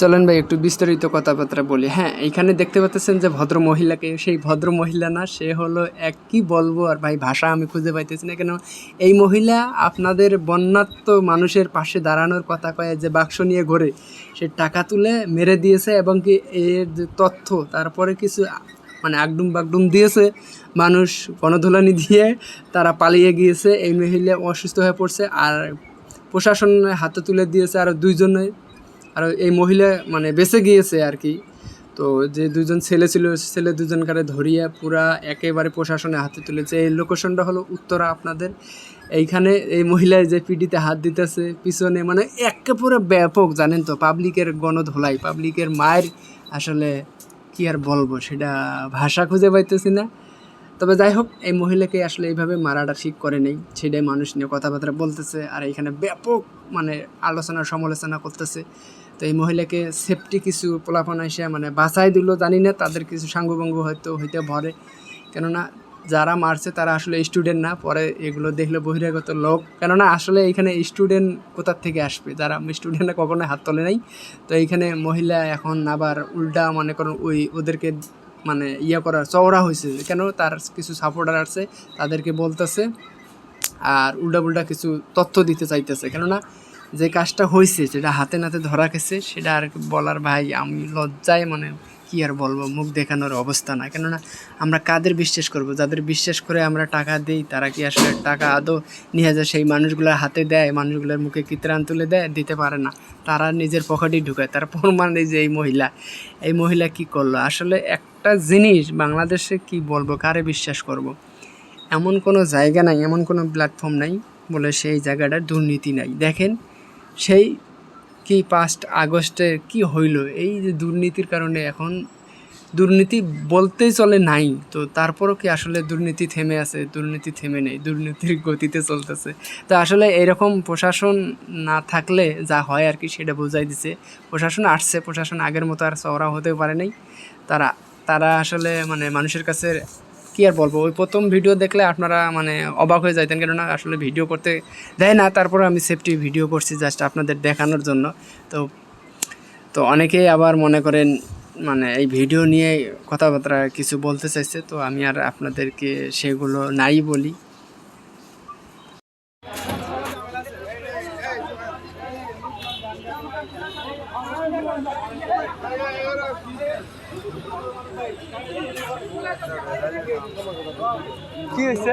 চলেন ভাই, একটু বিস্তারিত কথাবার্তা বলি। হ্যাঁ এখানে দেখতে পাচ্ছেন যে ভদ্র মহিলাকে, সেই ভদ্র মহিলা না, সে হলো এক, কি বলব? আর ভাই, ভাষা আমি খুঁজে পাইতেছি না কেন? এই মহিলা আপনাদের বন্যাত্ম মানুষের পাশে দাঁড়ানোর কথা কয়ে যে বাক্স নিয়ে ঘোরে, সে টাকা তুলে মেরে দিয়েছে এবং কি এর তথ্য, তারপরে কিছু মানে আগডুম বাগডুম দিয়েছে, মানুষ গণধুলানি দিয়ে তারা পালিয়ে গিয়েছে। এই মহিলা অসুস্থ হয়ে পড়ছে আর প্রশাসনের হাতে তুলে দিয়েছে আর দুইজনে আর এই মহিলা মানে বেঁচে গিয়েছে আর কি। তো যে দুজন ছেলে ছিল ছেলে দুজনকারে ধরিয়া পুরা একেবারে প্রশাসনে হাতে তুলেছে। এই লোকেশনটা হলো উত্তরা আপনাদের। এইখানে এই মহিলায় যে পিডিতে হাত দিতেছে, পিছনে মানে একে পুরো ব্যাপক, জানেন তো, পাবলিকের গণধোলাই, পাবলিকের মায়ের আসলে কি আর বলব, সেটা ভাষা খুঁজে পাইতেছি না। তবে যাই হোক, এই মহিলাকে আসলে এইভাবে মারাটা ঠিক করে নেই। সেটাই মানুষ নিয়ে কথাবার্তা বলতেছে আর এখানে ব্যাপক মানে আলোচনা, সমালোচনা করতেছে। তো এই মহিলাকে সেফটি কিছু পোলাপান এসে মানে বাঁচাই দিল। জানি না তাদের কিছু সাঙ্গভঙ্গ হয়তো হইতে ভরে কেননা যারা মারছে তারা আসলে স্টুডেন্ট না, পরে এগুলো দেখলে বহিরাগত লোক। কেননা আসলে এখানে স্টুডেন্ট কোথার থেকে আসবে? যারা স্টুডেন্টরা কখনো হাত তোলে নাই। তো এইখানে মহিলা এখন আবার উল্টা মনে করেন ওই ওদেরকে মানে ইয়ে করার চওড়া হয়েছে কেন? তার কিছু সাপোর্টার আছে, তাদেরকে বলতেছে। আর উল্টা পুল্টা কিছু তথ্য দিতে চাইতেছে। কেননা যে কাজটা হয়েছে যেটা হাতে নাতে ধরা গেছে, সেটা আর বলার ভাই, আমি লজ্জায় মানে কি আর বলব, মুখ দেখানোর অবস্থা না। কেননা আমরা কাদের বিশ্বাস করব? যাদের বিশ্বাস করে আমরা টাকা দিই, তারা কি আসলে টাকা আদৌ নিয়ে যায়? সেই মানুষগুলোর হাতে দেয়, মানুষগুলোর মুখে কিত্রান তুলে দেয়, দিতে পারে না। তারা নিজের পকেটেই ঢুকায়। তার প্রমাণ এই যে এই মহিলা এই মহিলা কি করল? আসলে একটা জিনিস বাংলাদেশে কি বলব, কারে বিশ্বাস করব। এমন কোনো জায়গা নাই, এমন কোনো প্ল্যাটফর্ম নাই বলে সেই জায়গাটার দুর্নীতি নাই। দেখেন সেই কি পাস্ট আগস্টে কি হইল? এই যে দুর্নীতির কারণে এখন দুর্নীতি বলতেই চলে নাই। তো তারপরও কি আসলে দুর্নীতি থেমে আছে? দুর্নীতি থেমে নেই। দুর্নীতির গতিতে চলতেছে। তো আসলে এরকম প্রশাসন না থাকলে যা হয় আর কি সেটা বোঝাই দিছে। প্রশাসন আসছে। প্রশাসন আগের মতো আর চওড়া হতে পারে নাই। তারা তারা আসলে মানে মানুষের কাছে কি আর বলব? ওই প্রথম ভিডিও দেখলে আপনারা মানে অবাক হয়ে যাইতেন। কেননা আসলে ভিডিও করতে দেয় না। তারপরে আমি সেফটি ভিডিও করছি জাস্ট আপনাদের দেখানোর জন্য। তো তো অনেকেই আবার মনে করেন মানে এই ভিডিও নিয়ে কথাবার্তা কিছু বলতে চাইছে। তো আমি আর আপনাদেরকে সেগুলো নাই বলি। কি হয়েছে?